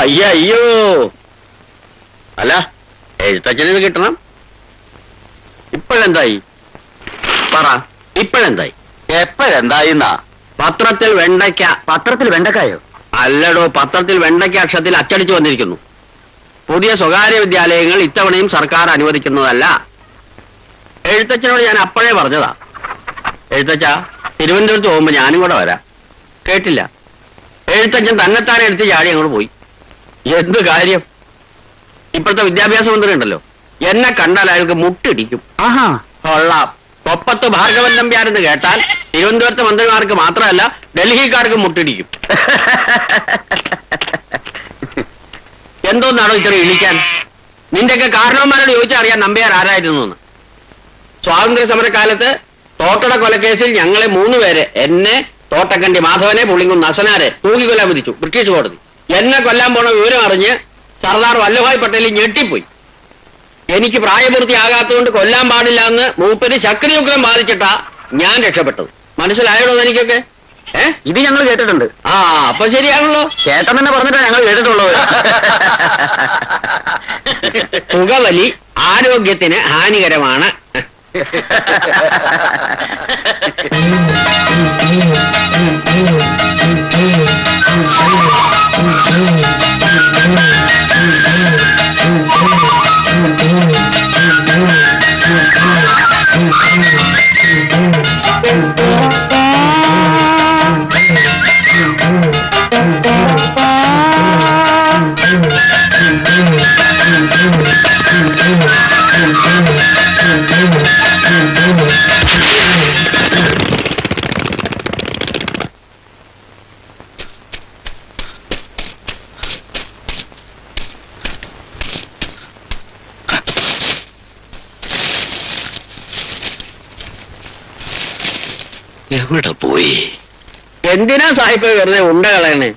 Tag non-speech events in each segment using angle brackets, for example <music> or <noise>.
അയ്യോ. അല്ല എഴുത്തച്ഛനിത് കിട്ടണം. ഇപ്പോഴെന്തായി? പറ ഇപ്പോഴെന്തായി? എപ്പോഴെന്തായിന്നാ? പത്രത്തിൽ വെണ്ടയ്ക്ക പത്രത്തിൽ വെണ്ടക്കായോ? അല്ലടോ പത്രത്തിൽ വെണ്ടയ്ക്ക അക്ഷരത്തിൽ അച്ചടിച്ചു വന്നിരിക്കുന്നു. പുതിയ സ്വകാര്യ വിദ്യാലയങ്ങൾ ഇത്തവണയും സർക്കാർ അനുവദിക്കുന്നതല്ല. എഴുത്തച്ഛനോട് ഞാൻ അപ്പോഴേ പറഞ്ഞതാ. എഴുത്തച്ഛ തിരുവനന്തപുരത്ത് പോകുമ്പോ ഞാനും കൂടെ വരാം. കേട്ടില്ല. എഴുത്തച്ഛൻ തന്നെത്താനെ എടുത്ത് ചാടി അങ്ങോട്ട് പോയി. എന്ത് കാര്യം? ഇപ്പോഴത്തെ വിദ്യാഭ്യാസ മന്ത്രി ഉണ്ടല്ലോ. എന്നെ കണ്ടാൽ അയാൾക്ക് മുട്ടിടിക്കും. ആഹാ. കൊള്ളാം. കൊപ്പത്ത് ഭാർഗവൻ നമ്പ്യാരെന്ന് കേട്ടാൽ തിരുവനന്തപുരത്തെ മന്ത്രിമാർക്ക് മാത്രമല്ല ഡൽഹിക്കാർക്ക് മുട്ടിടിക്കും. എന്തോന്നാണോ ഇത്ര ഇളിക്കാൻ? നിന്റെയൊക്കെ കാരണവന്മാരോട് ചോദിച്ചാൽ അറിയാൻ നമ്പ്യാർ ആരായിരുന്നു എന്ന്. സ്വാതന്ത്ര്യ സമരകാലത്ത് തോട്ടട കൊലക്കേസിൽ ഞങ്ങളെ മൂന്ന് പേരെ എന്നെ തോട്ടക്കണ്ടി മാധവനെ പുളിങ്കും നസനാരെ തൂക്കിക്കൊല്ലാൻ വിധിച്ചു. ബ്രിട്ടീഷ് കോടതി. എന്നെ കൊല്ലാൻ പോണ വിവരം അറിഞ്ഞ് സർദാർ വല്ലഭായ് പട്ടേൽ ഞെട്ടിപ്പോയി. എനിക്ക് പ്രായപൂർത്തിയാകാത്തതുകൊണ്ട് കൊല്ലാൻ പാടില്ല എന്ന് മൂപ്പര് ശക്തിയുഗ്രം ബാധിച്ചിട്ടാ ഞാൻ രക്ഷപ്പെട്ടത്. മനസ്സിലായോ എനിക്കൊക്കെ ഏ? ഇത് ഞങ്ങൾ കേട്ടിട്ടുണ്ട്. ആ അപ്പൊ ശരിയാണല്ലോ. ചേട്ടൻ തന്നെ പറഞ്ഞിട്ടാ ഞങ്ങൾ കേട്ടിട്ടുള്ളത്. പുകവലി ആരോഗ്യത്തിന് ഹാനികരമാണ്. <laughs> Thank you. എവിടെ പോയി? എന്തിനാ സാഹിബ് വെറുതെ ഉണ്ട കളയണേ?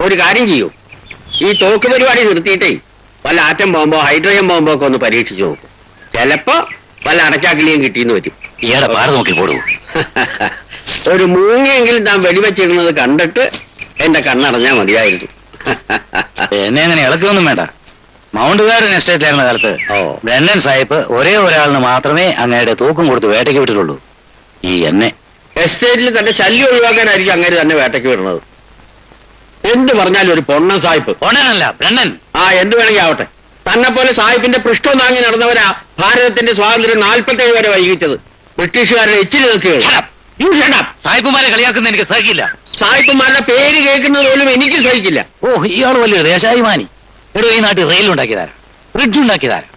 ഒരു കാര്യം ചെയ്യൂ. ഈ തോക്ക് പരിപാടി നിർത്തിയിട്ടേ വല്ല ആറ്റം ബോംബോ ഹൈഡ്രജൻ ബോംബോ ഒക്കെ ഒന്ന് പരീക്ഷിച്ചു നോക്കും. ചിലപ്പോ വല്ല അടച്ചാക്കിളിയും കിട്ടിയെന്ന് വരും. ഇയാളെ പാറ നോക്കി പോടൂ. <laughs> ഒരു മൂങ്ങയെങ്കിലും താൻ വെടിവെച്ചിരുന്നത് കണ്ടിട്ട് എന്റെ കണ്ണടഞ്ഞാ മതിയായിരുന്നു. <laughs> എന്നെ അങ്ങനെ ഇളക്കൊന്നും വേണ്ട. മൗണ്ട് മൗണ്ടുകാരൻ എസ്റ്റേറ്റിലായിരുന്ന കാലത്ത് ഓ. ബ്രണ്ടൻ സാഹിബ് ഒരേ ഒരാളിന് മാത്രമേ അങ്ങയുടെ തൂക്കം കൊടുത്ത് വേട്ടയ്ക്ക് വിട്ടിട്ടുള്ളൂ. ഈ എന്നെ. എസ്റ്റേറ്റിൽ തന്റെ ശല്യം ഒഴിവാക്കാനായിരിക്കും അങ്ങനെ തന്നെ വേട്ടയ്ക്ക് വരുന്നത് എന്ത് പറഞ്ഞാലും ഒരു പൊണ്ണൻ സായിപ്പ്. ഓണനല്ല പെണ്ണൻ ആ എന്ത് വേണമെങ്കിൽ ആവട്ടെ. തന്നെ പോലെ സാഹിബിന്റെ പൃഷ്ഠം താങ്ങി നടന്നവരാ ഭാരതത്തിന്റെ സ്വാതന്ത്ര്യം നാൽപ്പത്തേഴ് വരെ വൈകിച്ചത്. ബ്രിട്ടീഷുകാരുടെ എച്ചിരി നിർത്തികൾ സാഹിബുമാരെ കളിയാക്കുന്ന എനിക്ക് സഹിക്കില്ല. സാഹിബുമാരുടെ പേര് കേൾക്കുന്നത് പോലും എനിക്ക് സഹിക്കില്ല. ഓ ഇയാൾ വലിയ ദേശാഭിമാനി. എടോ ഈ നാട്ടിൽ റെയിൽ ഉണ്ടാക്കിയതാരാ? ബ്രിഡ്ജ് ഉണ്ടാക്കിയതാരാ?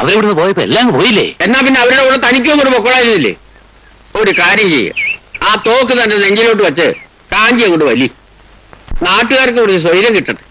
അവരിവിടുന്ന് പോയപ്പോ എല്ലാം പോയില്ലേ? എന്നാ പിന്നെ അവരുടെ കൂടെ തനിക്കും കൂടെ പൊക്കളായിരുന്നില്ലേ? ഒരു കാര്യം ചെയ്യുക ആ തോക്ക് തന്നെ നെഞ്ചിലോട്ട് വെച്ച് കാഞ്ചി അങ്ങോട്ട് വലി. നാട്ടുകാർക്ക് ഒരു സ്വൈര്യം കിട്ടട്ടെ.